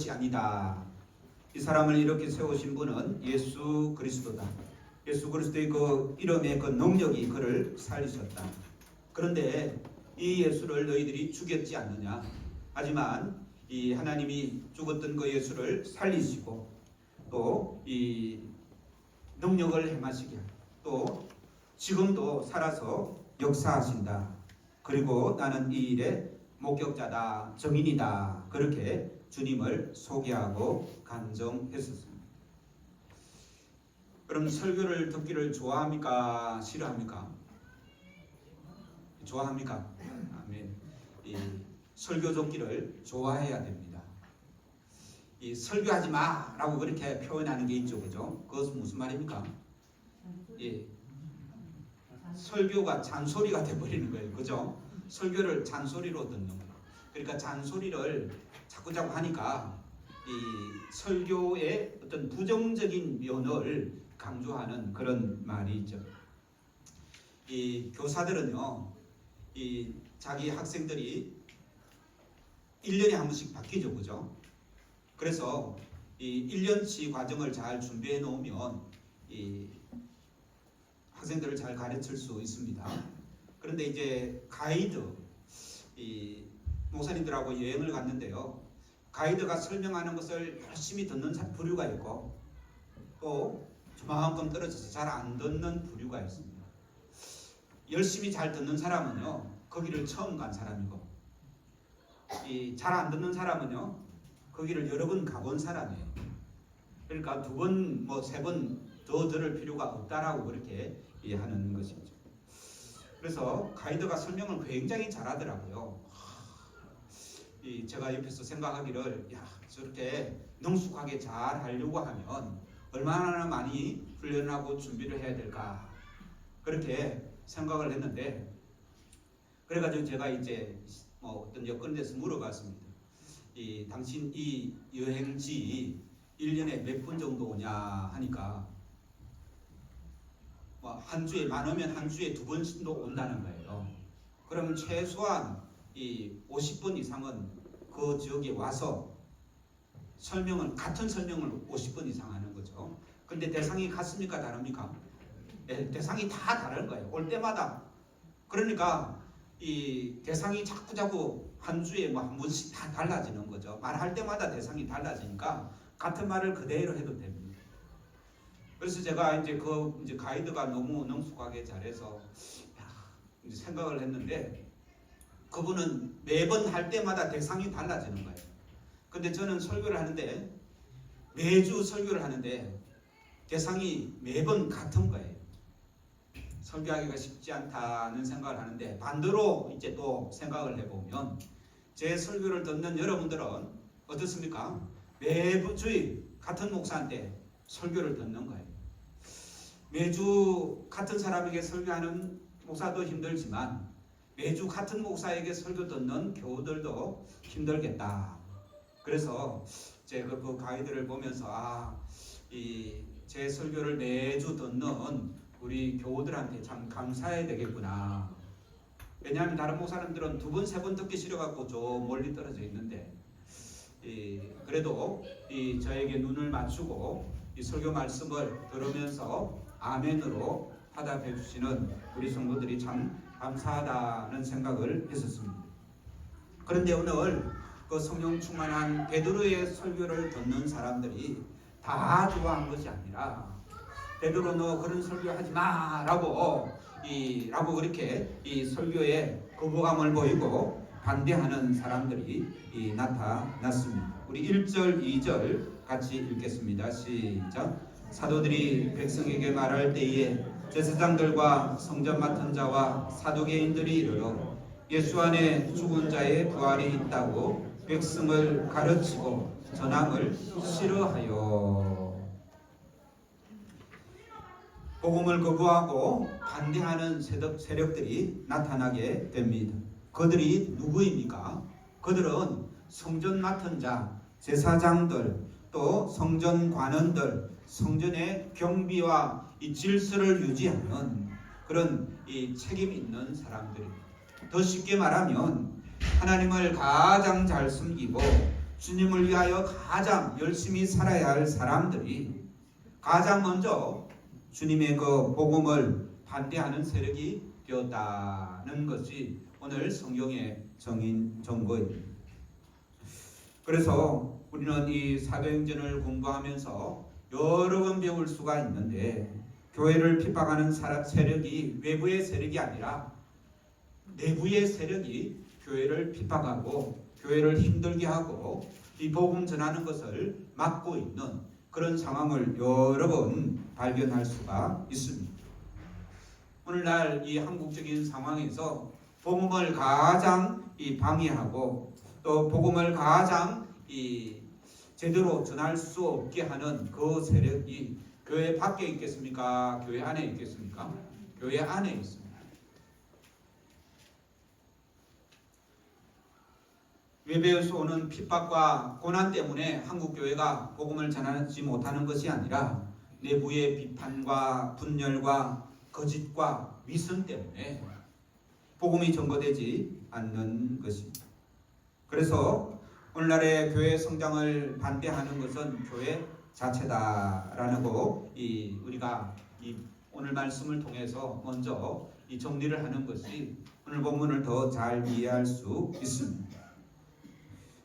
것이 아니다. 이 사람을 이렇게 세우신 분은 예수 그리스도다. 예수 그리스도의 그 이름의 그 능력이 그를 살리셨다. 그런데 이 예수를 너희들이 죽였지 않느냐? 하지만 이 하나님이 죽었던 그 예수를 살리시고 또 이 능력을 행하시게 또 지금도 살아서 역사하신다. 그리고 나는 이 일의 목격자다, 증인이다. 그렇게 주님을 소개하고 간정했었습니다. 그럼 설교를 듣기를 좋아합니까? 싫어합니까? 좋아합니까? 아멘. 이 설교 듣기를 좋아해야 됩니다. 이 설교하지 마라고 그렇게 표현하는 게 있죠, 그죠? 그것은 무슨 말입니까? 예, 설교가 잔소리가 돼버리는 거예요, 그죠? 설교를 잔소리로 듣는 거예요. 그러니까 잔소리를 자꾸 자꾸 하니까 이 설교의 어떤 부정적인 면을 강조하는 그런 말이 있죠. 이 교사들은요, 이 자기 학생들이 1년에 한 번씩 바뀌죠, 그죠? 그래서 이 1년치 과정을 잘 여해 놓으면 이 학생들을 잘 가르칠 수 있습니다. 그런데 이제 가이드 이 목사님들하고 여행을 갔는데요. 가이드가 설명하는 것을 열심히 듣는 사- 부류가 있고 또 저만큼 떨어져서 잘 안 듣는 부류가 있습니다. 열심히 잘 듣는 사람은요 거기를 처음 간 사람이고 이 잘 안 듣는 사람은요 거기를 여러 번 가본 사람이에요. 그러니까 두 번 뭐 세 번 더 들을 필요가 없다라고 그렇게 이해하는 것이죠. 그래서 가이드가 설명을 굉장히 잘하더라고요. 이 제가 옆에서 생각하기를 야 저렇게 능숙하게 잘 하려고 하면 얼마나 많이 훈련하고 준비를 해야 될까 그렇게 생각을 했는데 그래가지고 제가 이제 뭐 어떤 여건에서 물어봤습니다. 이 당신 이 여행지 1년에 몇 번 정도 오냐 하니까 뭐 한 주에 많으면 한 주에 두 번씩도 온다는 거예요. 그러면 최소한 이 50번 이상은 그 지역에 와서 설명을 같은 설명을 50번 이상 하는 거죠. 근데 대상이 같습니까 다릅니까? 예, 대상이 다 다른 거예요. 올 때마다 그러니까 이 대상이 자꾸 자꾸 한 주에 뭐한 번씩 다 달라지는 거죠. 말할 때마다 대상이 달라지니까 같은 말을 그대로 해도 됩니다. 그래서 제가 이제 그 이제 가이드가 너무 능숙하게 잘해서 생각을 했는데 그분은 매번 할 때마다 대상이 달라지는 거예요. 근데 저는 설교를 하는데 매주 설교를 하는데 대상이 매번 같은 거예요. 설교하기가 쉽지 않다는 생각을 하는데 반대로 이제 또 생각을 해보면 제 설교를 듣는 여러분들은 어떻습니까? 매주의 같은 목사한테 설교를 듣는 거예요. 매주 같은 사람에게 설교하는 목사도 힘들지만 매주 같은 목사에게 설교 듣는 교우들도 힘들겠다. 그래서 제가 그 가이드를 보면서 아, 이 제 설교를 매주 듣는 우리 교우들한테 참 감사해야 되겠구나. 왜냐하면 다른 목사님들은 두 번, 세 번 듣기 싫어갖고 저 멀리 떨어져 있는데, 이, 그래도 이 저에게 눈을 맞추고 이 설교 말씀을 들으면서 아멘으로 화답해 주시는 우리 성도들이 참 감사하다는 생각을 했었습니다. 그런데 오늘 그 성령 충만한 베드로의 설교를 듣는 사람들이 다 좋아한 것이 아니라 베드로 너 그런 설교 하지 마라고 이 라고 그렇게 이 설교에 거부감을 보이고 반대하는 사람들이 이 나타났습니다. 우리 1절, 2절 같이 읽겠습니다. 시작. 사도들이 백성에게 말할 때에 제사장들과 성전 맡은 자와 사도계인들이 이르러 예수 안에 죽은 자의 부활이 있다고 백성을 가르치고 전함을 싫어하여 복음을 거부하고 반대하는 세력, 세력들이 나타나게 됩니다. 그들이 누구입니까? 그들은 성전 맡은 자, 제사장들, 또 성전 관원들, 성전의 경비와 이 질서를 유지하는 그런 이 책임 있는 사람들입니다. 더 쉽게 말하면 하나님을 가장 잘 숨기고 주님을 위하여 가장 열심히 살아야 할 사람들이 가장 먼저 주님의 그 복음을 반대하는 세력이 되었다는 것이 오늘 성경의 정인 정거입니다. 그래서 우리는 이 사도행전을 공부하면서 여러 번 배울 수가 있는데 교회를 핍박하는 세력이 외부의 세력이 아니라 내부의 세력이 교회를 핍박하고 교회를 힘들게 하고 이 복음 전하는 것을 막고 있는 그런 상황을 여러 번 발견할 수가 있습니다. 오늘날 이 한국적인 상황에서 복음을 가장 이 방해하고 또 복음을 가장 이 제대로 전할 수 없게 하는 그 세력이 교회 밖에 있겠습니까? 교회 안에 있겠습니까? 교회 안에 있습니다. 외부에서 오는 핍박과 고난 때문에 한국 교회가 복음을 전하지 못하는 것이 아니라 내부의 비판과 분열과 거짓과 위선 때문에 복음이 전거되지 않는 것입니다. 그래서 오늘날의 교회 성장을 반대하는 것은 교회 자체다라고 이 우리가 이 오늘 말씀을 통해서 먼저 이 정리를 하는 것이 오늘 본문을 더 잘 이해할 수 있습니다.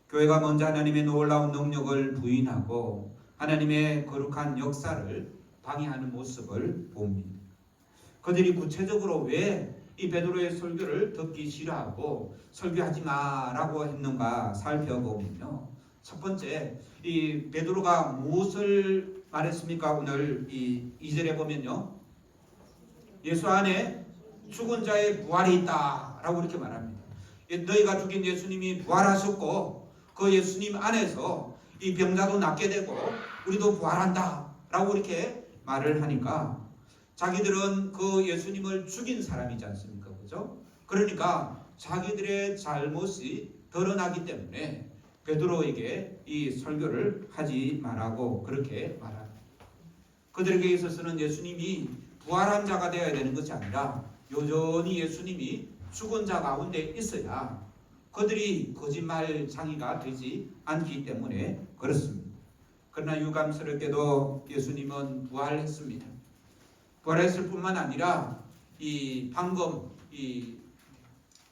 교회가 먼저 하나님의 놀라운 능력을 부인하고 하나님의 거룩한 역사를 방해하는 모습을 봅니다. 그들이 구체적으로 왜 이 베드로의 설교를 듣기 싫어하고 설교하지 마라고 했는가 살펴보면요. 첫 번째, 이 베드로가 무엇을 말했습니까? 오늘 이 2절에 보면요. 예수 안에 죽은 자의 부활이 있다 라고 이렇게 말합니다. 너희가 죽인 예수님이 부활하셨고 그 예수님 안에서 이 병자도 낫게 되고 우리도 부활한다 라고 이렇게 말을 하니까 자기들은 그 예수님을 죽인 사람이지 않습니까? 그죠? 그러니까 자기들의 잘못이 드러나기 때문에 베드로에게 이 설교를 하지 말라고 그렇게 말합니다. 그들에게 있어서는 예수님이 부활한 자가 되어야 되는 것이 아니라 여전히 예수님이 죽은 자 가운데 있어야 그들이 거짓말 장이가 되지 않기 때문에 그렇습니다. 그러나 유감스럽게도 예수님은 부활했습니다. 부활했을 뿐만 아니라 이 방금 이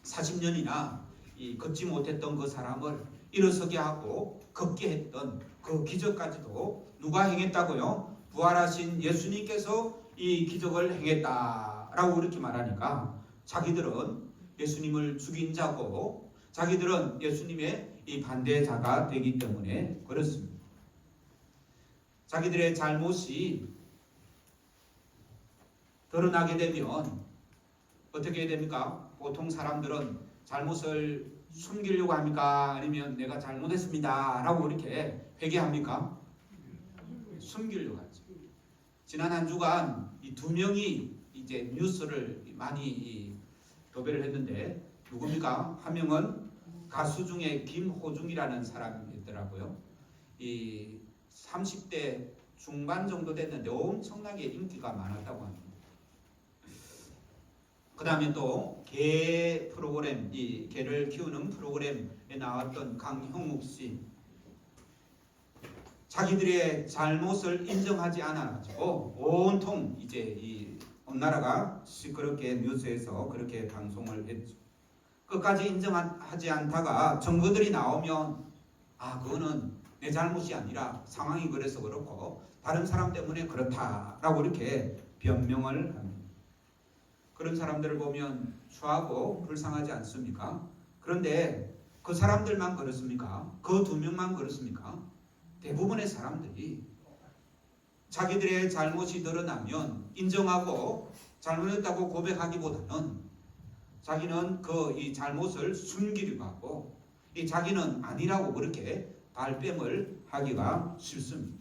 40년이나 이 걷지 못했던 그 사람을 일어서게 하고 걷게 했던 그 기적까지도 누가 행했다고요? 부활하신 예수님께서 이 기적을 행했다라고 이렇게 말하니까 자기들은 예수님을 죽인 자고 자기들은 예수님의 이 반대자가 되기 때문에 그렇습니다. 자기들의 잘못이 드러나게 되면 어떻게 됩니까? 보통 사람들은 잘못을 숨기려고 합니까? 아니면 내가 잘못했습니다. 라고 이렇게 회개합니까? 숨기려고 하죠. 지난 한 주간 이 두 명이 이제 뉴스를 많이 도배를 했는데 누굽니까? 한 명은 가수 중에 김호중이라는 사람이 있더라고요. 이 30대 중반 정도 됐는데 엄청나게 인기가 많았다고 합니다. 그 다음에 또 개 프로그램, 이 개를 키우는 프로그램에 나왔던 강형욱 씨. 자기들의 잘못을 인정하지 않아가지고 온통 이제 이 나라가 시끄럽게 뉴스에서 그렇게 방송을 했죠. 끝까지 인정하지 않다가 정보들이 나오면 아 그거는 내 잘못이 아니라 상황이 그래서 그렇고 다른 사람 때문에 그렇다라고 이렇게 변명을 합니다. 그런 사람들을 보면 추하고 불쌍하지 않습니까? 그런데 그 사람들만 그렇습니까? 그 두 명만 그렇습니까? 대부분의 사람들이 자기들의 잘못이 드러나면 인정하고 잘못했다고 고백하기보다는 자기는 그 이 잘못을 숨기려고 하고 이 자기는 아니라고 그렇게 발뺌을 하기가 쉽습니다.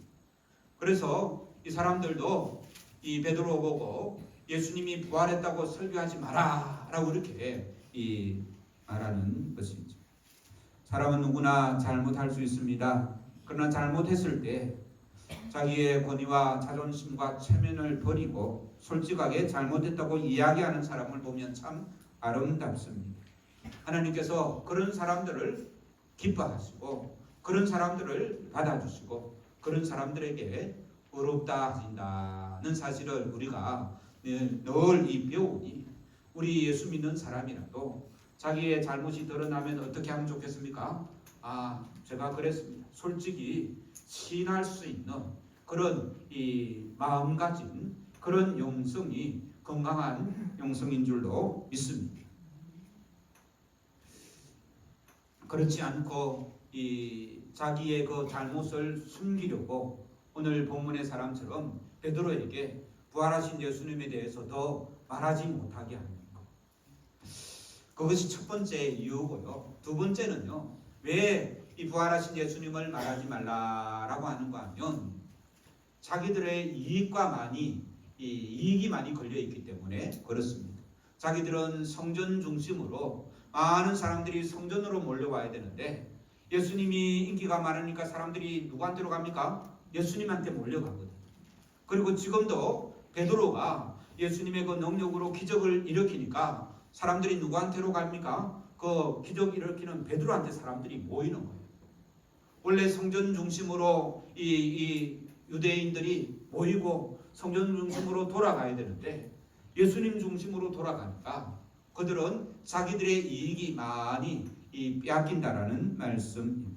그래서 이 사람들도 이 베드로 보고 예수님이 부활했다고 설교하지 마라 라고 이렇게 이 말하는 것이죠. 사람은 누구나 잘못할 수 있습니다. 그러나 잘못했을 때 자기의 권위와 자존심과 체면을 버리고 솔직하게 잘못했다고 이야기하는 사람을 보면 참 아름답습니다. 하나님께서 그런 사람들을 기뻐하시고 그런 사람들을 받아주시고 그런 사람들에게 어렵다 하신다는 사실을 우리가 늘 이 배우니 우리 예수 믿는 사람이라도 자기의 잘못이 드러나면 어떻게 하면 좋겠습니까? 아 제가 그랬습니다. 솔직히 신할 수 있는 그런 이 마음가짐 그런 영성이 건강한 영성인 줄로 믿습니다. 그렇지 않고 이 자기의 그 잘못을 숨기려고 오늘 본문의 사람처럼 베드로에게 부활하신 예수님에 대해서 더 말하지 못하게 하는 것. 그것이 첫 번째 이유고요. 두 번째는요. 왜 이 부활하신 예수님을 말하지 말라라고 하는가 하면 자기들의 이익과 많이 이 이익이 많이 걸려 있기 때문에 그렇습니다. 자기들은 성전 중심으로 많은 사람들이 성전으로 몰려와야 되는데 예수님이 인기가 많으니까 사람들이 누구한테로 갑니까? 예수님한테 몰려가거든요. 그리고 지금도 베드로가 예수님의 그 능력으로 기적을 일으키니까 사람들이 누구한테로 갑니까? 그 기적 일으키는 베드로한테 사람들이 모이는 거예요. 원래 성전 중심으로 이, 이 유대인들이 모이고 성전 중심으로 돌아가야 되는데 예수님 중심으로 돌아가니까 그들은 자기들의 이익이 많이 이 빼앗긴다라는 말씀입니다.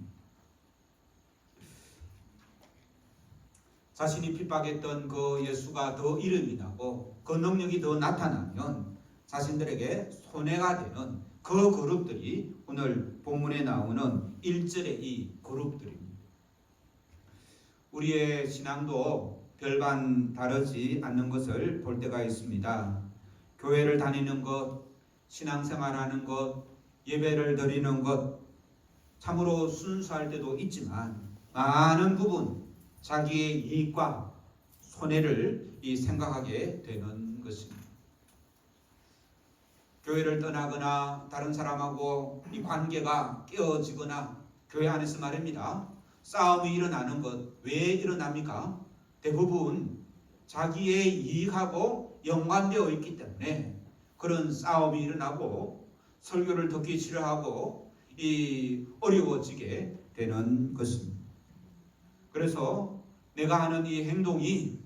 자신이 핍박했던 그 예수가 더 이름이 나고 그 능력이 더 나타나면 자신들에게 손해가 되는 그 그룹들이 오늘 본문에 나오는 1절의 이 그룹들입니다. 우리의 신앙도 별반 다르지 않는 것을 볼 때가 있습니다. 교회를 다니는 것, 신앙생활하는 것, 예배를 드리는 것 참으로 순수할 때도 있지만 많은 부분 자기의 이익과 손해를 이 생각하게 되는 것입니다. 교회를 떠나거나 다른 사람하고 이 관계가 깨어지거나 교회 안에서 말입니다. 싸움이 일어나는 것 왜 일어납니까? 대부분 자기의 이익하고 연관되어 있기 때문에 그런 싸움이 일어나고 설교를 듣기 싫어하고 이 어려워지게 되는 것입니다. 그래서 내가 하는 이 행동이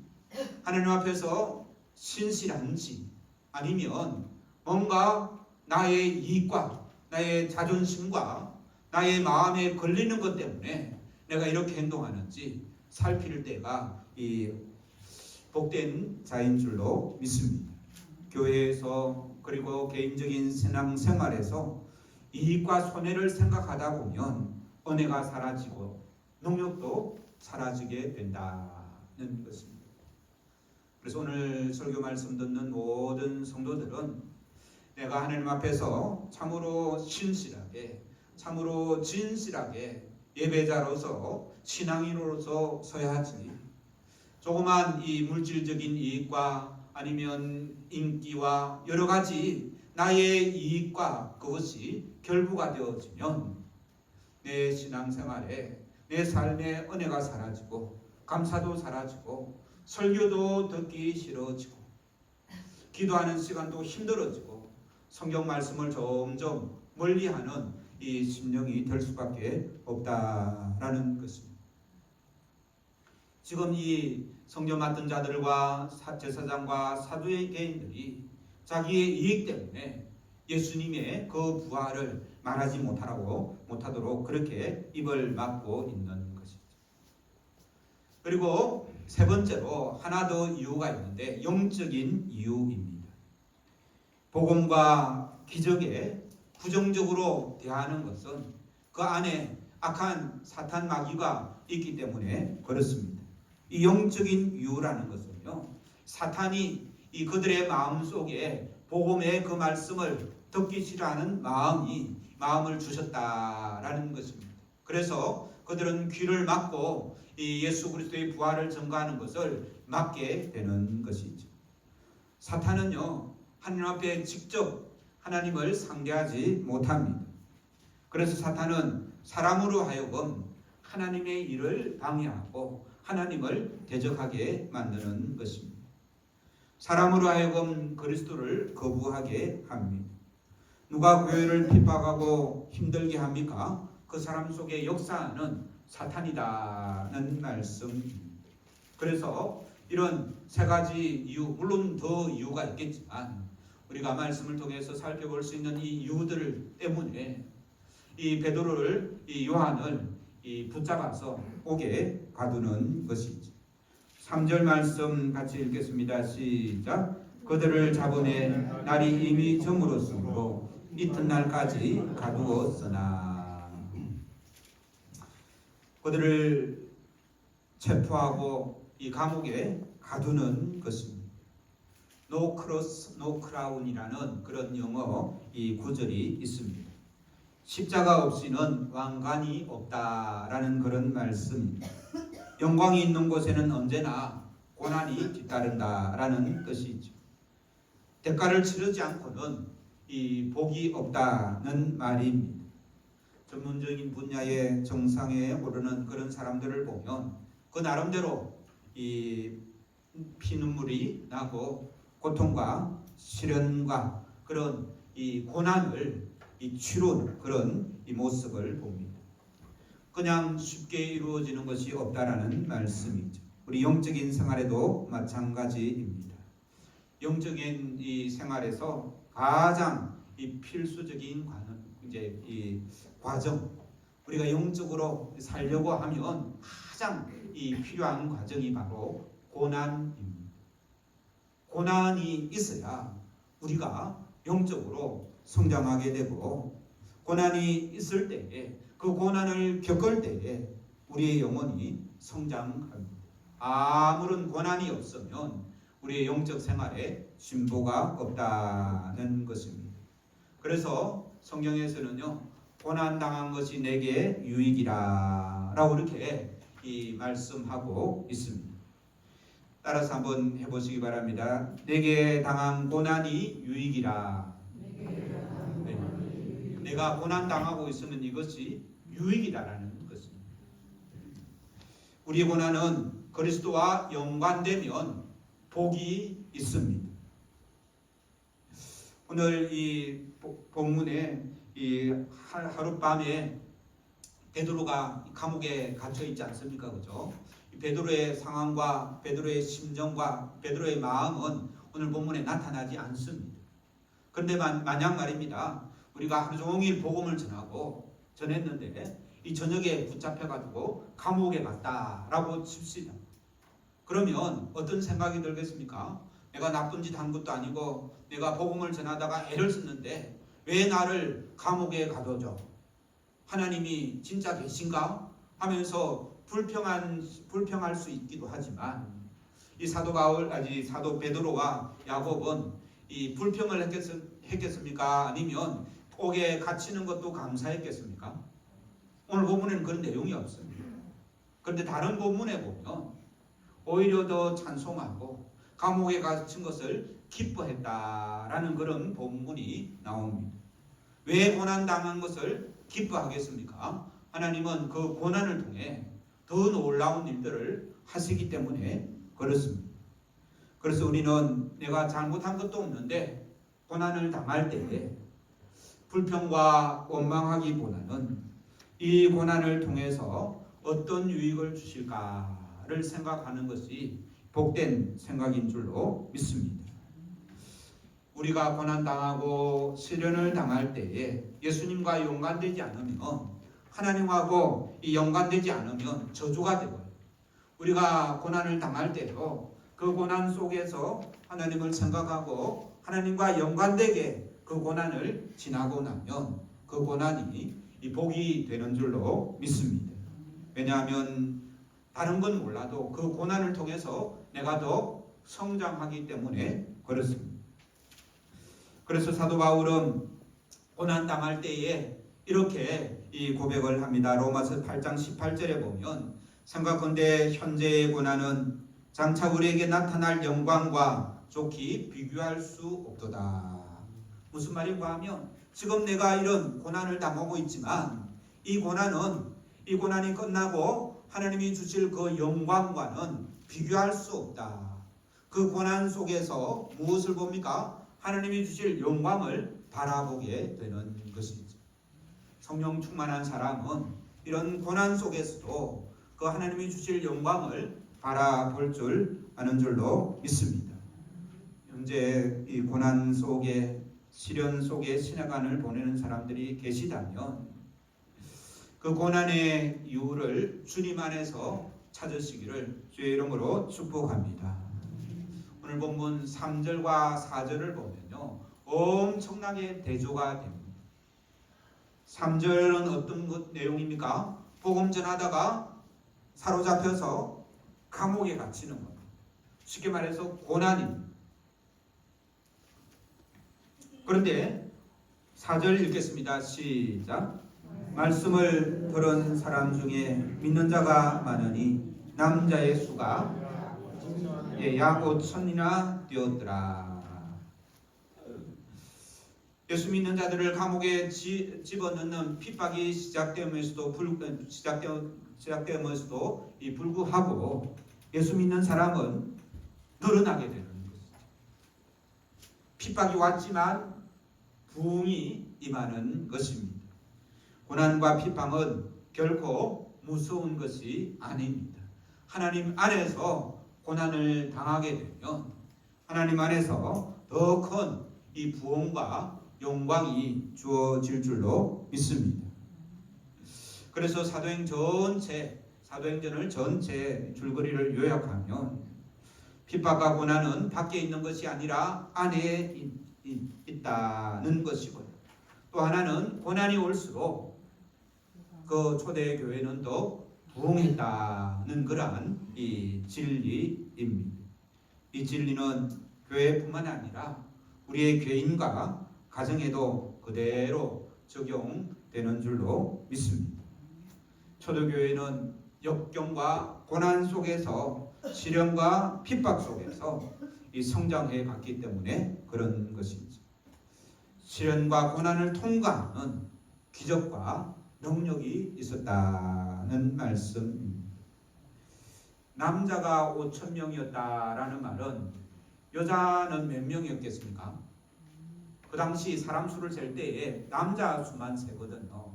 하나님 앞에서 신실한지 아니면 뭔가 나의 이익과 나의 자존심과 나의 마음에 걸리는 것 때문에 내가 이렇게 행동하는지 살필 때가 이 복된 자인 줄로 믿습니다. 교회에서 그리고 개인적인 신앙 생활에서 이익과 손해를 생각하다 보면 은혜가 사라지고 능력도 사라지게 된다는 것입니다. 그래서 오늘 설교 말씀 듣는 모든 성도들은 내가 하나님 앞에서 참으로 신실하게 참으로 진실하게 예배자로서 신앙인으로서 서야 하지. 조그만 이 물질적인 이익과 아니면 인기와 여러 가지 나의 이익과 그것이 결부가 되어지면 내 신앙생활에 내 삶의 은혜가 사라지고 감사도 사라지고 설교도 듣기 싫어지고 기도하는 시간도 힘들어지고 성경 말씀을 점점 멀리하는 이 심령이 될 수밖에 없다라는 것입니다. 지금 이 성경 맡은 자들과 제사장과 사두의 개인들이 자기의 이익 때문에 예수님의 그 부활을 말하지 못하라고 못하도록 그렇게 입을 막고 있는 것이죠. 그리고 세 번째로 하나 더 이유가 있는데 영적인 이유입니다. 복음과 기적에 부정적으로 대하는 것은 그 안에 악한 사탄 마귀가 있기 때문에 그렇습니다. 이 영적인 이유라는 것은요. 사탄이 이 그들의 마음 속에 복음의 그 말씀을 듣기 싫어하는 마음이 마음을 주셨다라는 것입니다. 그래서 그들은 귀를 막고 이 예수 그리스도의 부활을 전가하는 것을 막게 되는 것이죠. 사탄은요 하나님 앞에 직접 하나님을 상대하지 못합니다. 그래서 사탄은 사람으로 하여금 하나님의 일을 방해하고 하나님을 대적하게 만드는 것입니다. 사람으로 하여금 그리스도를 거부하게 합니다. 누가 교회를 핍박하고 힘들게 합니까? 그 사람 속에 역사하는 사탄이다는 말씀입니다. 그래서 이런 세 가지 이유, 물론 더 이유가 있겠지만 우리가 말씀을 통해서 살펴볼 수 있는 이 이유들 때문에 이 베드로를 이 요한을 이 붙잡아서 옥에 가두는 것이죠. 3절 말씀 같이 읽겠습니다. 시작. 그들을 잡으내 날이 이미 저물었으므로 이튿날까지 가두었으나 그들을 체포하고 이 감옥에 가두는 것입니다. No crown이라는 그런 영어 이 구절이 있습니다. 십자가 없이는 왕관이 없다라는 그런 말씀입니다. 영광이 있는 곳에는 언제나 고난이 뒤따른다라는 뜻이죠. 대가를 치르지 않고는 이 복이 없다는 말입니다. 전문적인 분야의 정상에 오르는 그런 사람들을 보면 그 나름대로 이 피눈물이 나고 고통과 시련과 그런 이 고난을 이 치룬 그런 이 모습을 봅니다. 그냥 쉽게 이루어지는 것이 없다라는 말씀이죠. 우리 영적인 생활에도 마찬가지입니다. 영적인 이 생활에서 가장 이 필수적인 과정, 이제 이 과정 우리가 영적으로 살려고 하면 가장 이 필요한 과정이 바로 고난입니다. 고난이 있어야 우리가 영적으로 성장하게 되고 고난이 있을 때에 그 고난을 겪을 때에 우리의 영혼이 성장합니다. 아무런 고난이 없으면 우리의 영적 생활에 진보가 없다는 것입니다. 그래서 성경에서는요 고난 당한 것이 내게 유익이라 라고 이렇게 이 말씀하고 있습니다. 따라서 한번 해보시기 바랍니다. 내게 당한 고난이 유익이라. 네. 내가 고난 당하고 있으면 이것이 유익이다라는 것입니다. 우리의 고난은 그리스도와 연관되면 복이 있습니다. 오늘 이 본문에 이 하룻밤에 베드로가 감옥에 갇혀 있지 않습니까? 그죠? 베드로의 상황과 베드로의 심정과 베드로의 마음은 오늘 본문에 나타나지 않습니다. 그런데 만약 말입니다. 우리가 하루 종일 복음을 전하고 전했는데 이 저녁에 붙잡혀 가지고 감옥에 갔다라고 칩시다. 그러면 어떤 생각이 들겠습니까? 내가 나쁜 짓 한 것도 아니고 내가 복음을 전하다가 애를 썼는데 왜 나를 감옥에 가둬줘? 하나님이 진짜 계신가? 하면서 불평한 불평할 수 있기도 하지만 이 사도 바울 아니 사도 베드로와 야곱은 이 불평을 했겠, 했겠습니까? 아니면 옥에 갇히는 것도 감사했겠습니까? 오늘 본문에는 그런 내용이 없습니다. 그런데 다른 본문에 보면 오히려 더 찬송하고 감옥에 갇힌 것을 기뻐했다라는 그런 본문이 나옵니다. 왜 고난 당한 것을 기뻐하겠습니까? 하나님은 그 고난을 통해 더 놀라운 일들을 하시기 때문에 그렇습니다. 그래서 우리는 내가 잘못한 것도 없는데 고난을 당할 때 불평과 원망하기보다는 이 고난을 통해서 어떤 유익을 주실까 를 생각하는 것이 복된 생각인 줄로 믿습니다. 우리가 고난 당하고 시련을 당할 때에 예수님과 연관되지 않으면 하나님하고 이 연관되지 않으면 저주가 되고요. 우리가 고난을 당할 때도 그 고난 속에서 하나님을 생각하고 하나님과 연관되게 그 고난을 지나고 나면 그 고난이 이 복이 되는 줄로 믿습니다. 왜냐하면 다른 건 몰라도 그 고난을 통해서 내가 더 성장하기 때문에 그렇습니다. 그래서 사도 바울은 고난 당할 때에 이렇게 이 고백을 합니다. 로마서 8장 18절에 보면 생각건대 현재의 고난은 장차 우리에게 나타날 영광과 좋게 비교할 수 없도다. 무슨 말인가 하면 지금 내가 이런 고난을 당하고 있지만 이 고난은 이 고난이 끝나고 하나님이 주실 그 영광과는 비교할 수 없다. 그 고난 속에서 무엇을 봅니까? 하나님이 주실 영광을 바라보게 되는 것이죠. 성령 충만한 사람은 이런 고난 속에서도 그 하나님이 주실 영광을 바라볼 줄 아는 줄로 믿습니다. 현재 이 고난 속에 시련 속에 신화관을 보내는 사람들이 계시다면 그 고난의 이유를 주님 안에서 찾으시기를 주의 이름으로 축복합니다. 오늘 본문 3절과 4절을 보면요. 엄청나게 대조가 됩니다. 3절은 어떤 것 내용입니까? 복음 전하다가 사로잡혀서 감옥에 갇히는 겁니다. 쉽게 말해서 고난입니다. 그런데 4절 읽겠습니다. 시작. 말씀을 들은 사람 중에 믿는 자가 많으니 남자의 수가 예, 약 5천이나 되었더라. 예수 믿는 자들을 감옥에 지, 집어넣는 핍박이 시작되면서도 불 시작되 시작되면서도 이 불구하고 예수 믿는 사람은 늘어나게 되는 것이죠. 핍박이 왔지만 부흥이 임하는 것입니다. 고난과 핍박은 결코 무서운 것이 아닙니다. 하나님 안에서 고난을 당하게 되면 하나님 안에서 더 큰 이 부흥과 영광이 주어질 줄로 믿습니다. 그래서 사도행 전체 사도행전을 전체 줄거리를 요약하면 핍박과 고난은 밖에 있는 것이 아니라 안에 있다는 것이고요. 또 하나는 고난이 올수록 그 초대 교회는 더 부흥했다는 그러한 이 진리입니다. 이 진리는 교회뿐만 아니라 우리의 개인과 가정에도 그대로 적용되는 줄로 믿습니다. 초대교회는 역경과 고난 속에서 시련과 핍박 속에서 이 성장해 갔기 때문에 그런 것이죠. 시련과 고난을 통과하는 기적과 능력이 있었다는 말씀입니다. 남자가 5천 명이었다라는 말은 여자는 몇 명이었겠습니까? 그 당시 사람 수를 셀 때에 남자 수만 세거든요.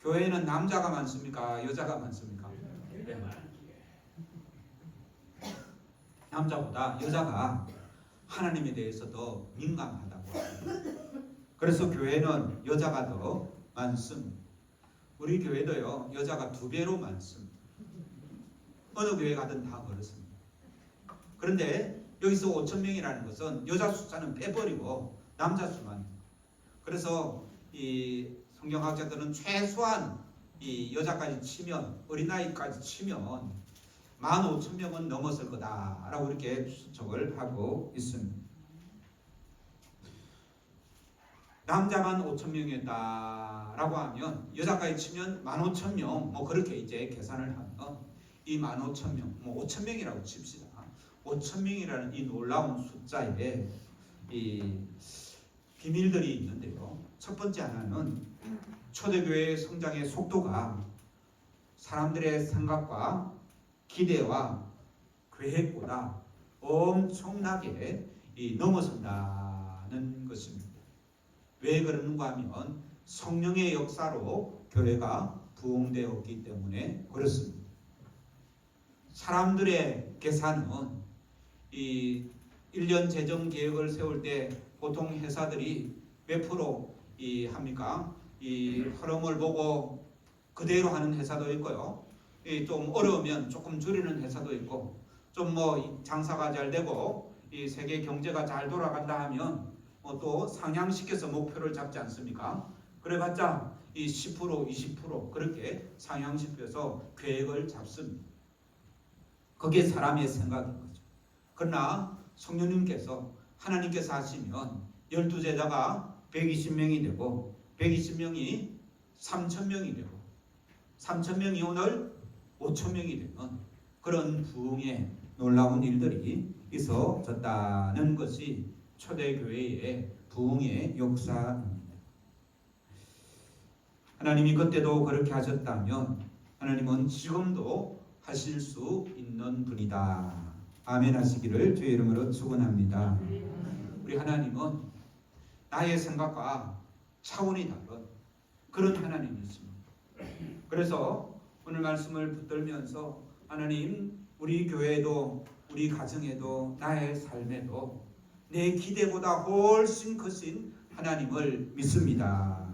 교회는 남자가 많습니까? 여자가 많습니까? 네. 남자보다 여자가 하나님에 대해서 더 민감하다고 합니다. 그래서 교회는 여자가 더 많습니다. 우리 교회도요 여자가 두 배로 많습니다. 어느 교회 가든 다 그렇습니다. 그런데 여기서 5천 명이라는 것은 여자 숫자는 빼버리고 남자 수만. 그래서 이 성경학자들은 최소한 이 여자까지 치면 어린아이까지 치면 15,000명은 넘었을 거다라고 이렇게 추측을 하고 있습니다. 남자만 5,000명이었다라고 하면 여자까지 치면 15,000명 뭐 그렇게 이제 계산을 하면 이 15,000명 뭐 5,000명이라고 칩시다. 5,000명이라는 이 놀라운 숫자에 이 비밀들이 있는데요. 첫 번째 하나는 초대교회의 성장의 속도가 사람들의 생각과 기대와 계획보다 엄청나게 이 넘어선다는 것입니다. 왜 그러는가 하면 성령의 역사로 교회가 부흥되었기 때문에 그렇습니다. 사람들의 계산은 이 1년 재정 계획을 세울 때 보통 회사들이 몇 프로 이 합니까? 이 흐름을 보고 그대로 하는 회사도 있고요. 좀 어려우면 조금 줄이는 회사도 있고 좀 뭐 장사가 잘 되고 이 세계 경제가 잘 돌아간다 하면 뭐 또 상향시켜서 목표를 잡지 않습니까? 그래봤자 이 10% 20% 그렇게 상향시켜서 계획을 잡습니다. 그게 사람의 생각인 거죠. 그러나 성령님께서 하나님께서 하시면 열두 제자가 120명이 되고 120명이 3천명이 되고 3천명이 오늘 5천명이 되는 그런 부흥의 놀라운 일들이 있어졌다는 것이 초대교회의 부흥의 역사입니다. 하나님이 그때도 그렇게 하셨다면 하나님은 지금도 하실 수 있는 분이다. 아멘 하시기를 주의 이름으로 축원합니다. 우리 하나님은 나의 생각과 차원이 다른 그런 하나님이십니다. 그래서 오늘 말씀을 붙들면서 하나님 우리 교회도 우리 가정에도 나의 삶에도 내 기대보다 훨씬 크신 하나님을 믿습니다.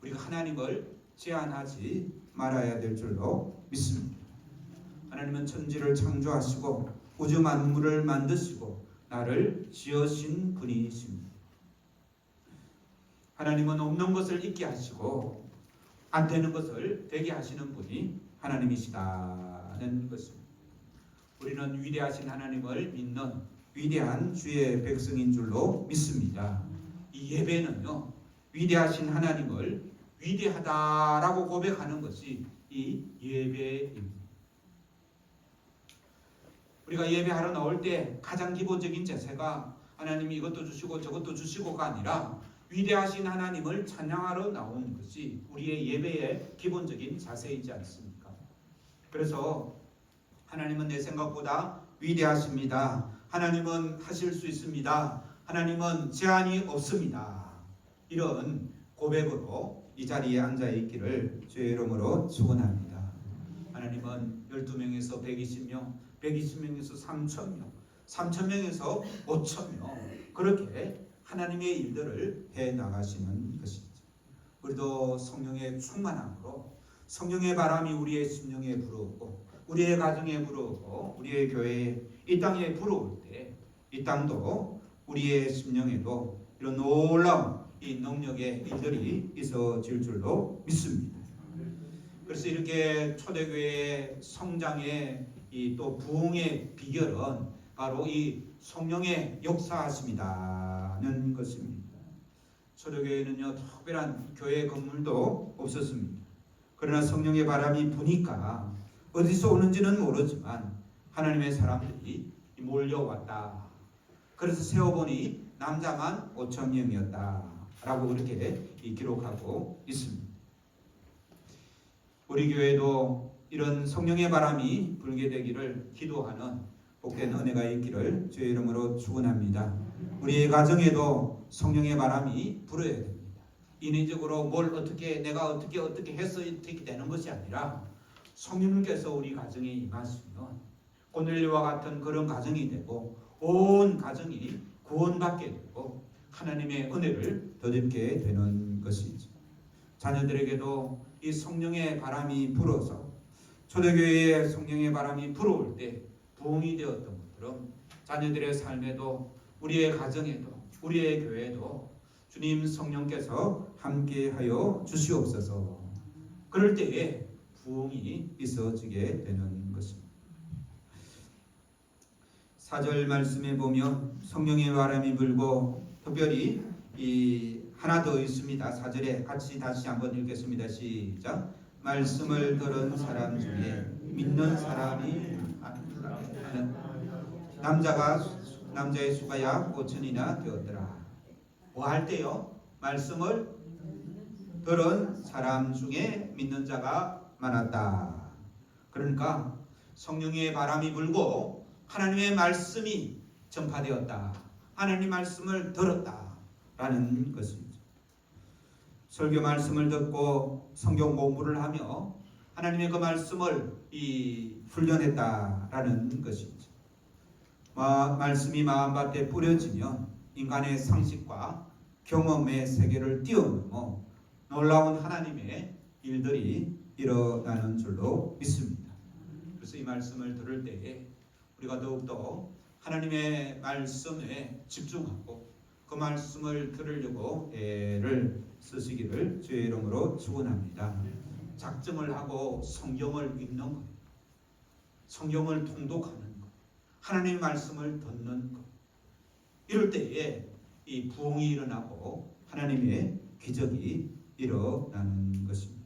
우리가 하나님을 제한하지 말아야 될 줄로 믿습니다. 하나님은 천지를 창조하시고 우주 만물을 만드시고 나를 지으신 분이십니다. 하나님은 없는 것을 있게 하시고 안 되는 것을 되게 하시는 분이 하나님이시다는 것입니다. 우리는 위대하신 하나님을 믿는 위대한 주의 백성인 줄로 믿습니다. 이 예배는요 위대하신 하나님을 위대하다라고 고백하는 것이 이 예배입니다. 우리가 예배하러 나올 때 가장 기본적인 자세가 하나님이 이것도 주시고 저것도 주시고가 아니라 위대하신 하나님을 찬양하러 나오는 것이 우리의 예배의 기본적인 자세이지 않습니까? 그래서 하나님은 내 생각보다 위대하십니다. 하나님은 하실 수 있습니다. 하나님은 제한이 없습니다. 이런 고백으로 이 자리에 앉아 있기를 주의 이름으로 축원합니다. 하나님은 12명에서 120명, 120명에서 3천명, 3천명에서 5천명 그렇게 하나님의 일들을 해 나가시는 것이죠. 우리도 성령의 충만함으로 성령의 바람이 우리의 심령에 불어오고 우리의 가정에 불어오고 우리의 교회에 이 땅에 불어올 때이 땅도 우리의 심령에도 이런 놀라운 이 능력의 일들이 있어질 줄로 믿습니다. 그래서 이렇게 초대교회의 성장의 이 또 부흥의 비결은 바로 이 성령의 역사하심이다는 것입니다. 초대교회는요 특별한 교회 건물도 없었습니다. 그러나 성령의 바람이 부니까 어디서 오는지는 모르지만 하나님의 사람들이 몰려왔다. 그래서 세어보니 남자만 5천 명이었다 라고 그렇게 기록하고 있습니다. 우리 교회도 이런 성령의 바람이 불게 되기를 기도하는 복된 은혜가 있기를 주의 이름으로 축원합니다. 우리의 가정에도 성령의 바람이 불어야 됩니다. 인위적으로 뭘 어떻게 내가 어떻게 어떻게 해서 이렇게 되는 것이 아니라 성령님께서 우리 가정에 임하시면 고넬료와 같은 그런 가정이 되고 온 가정이 구원받게 되고 하나님의 은혜를 덧입게 되는 것이죠. 자녀들에게도 이 성령의 바람이 불어서 초대교회에 성령의 바람이 불어올 때 부흥이 되었던 것처럼 자녀들의 삶에도 우리의 가정에도 우리의 교회도 주님 성령께서 함께하여 주시옵소서. 그럴 때에 부흥이 있어지게 되는 것입니다. 사절 말씀에 보면 성령의 바람이 불고 특별히 이 하나 더 있습니다. 사절에 같이 다시 한번 읽겠습니다. 시작. 말씀을 들은 사람 중에 믿는 사람이 남자가 남자의 수가 약 5천이나 되었더라. 뭐 할 때요? 말씀을 들은 사람 중에 믿는 자가 많았다. 그러니까 성령의 바람이 불고 하나님의 말씀이 전파되었다. 하나님 말씀을 들었다 라는 것입니다. 설교 말씀을 듣고 성경 공부를 하며 하나님의 그 말씀을 이 훈련했다라는 것이죠. 마, 말씀이 마음밭에 뿌려지면 인간의 상식과 경험의 세계를 뛰어넘어 놀라운 하나님의 일들이 일어나는 줄로 믿습니다. 그래서 이 말씀을 들을 때에 우리가 더욱더 하나님의 말씀에 집중하고 그 말씀을 들으려고 애를 쓰시기를 주의 이름으로 축원합니다. 작정을 하고 성경을 읽는 것, 성경을 통독하는 것, 하나님의 말씀을 듣는 것. 이럴 때에 이 부흥이 일어나고 하나님의 기적이 일어나는 것입니다.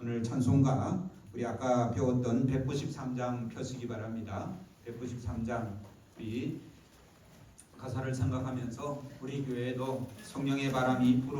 오늘 찬송가 우리 아까 배웠던 193장 펴시기 바랍니다. 193장 우리 가사를 생각하면서 우리 교회도 성령의 바람이 불어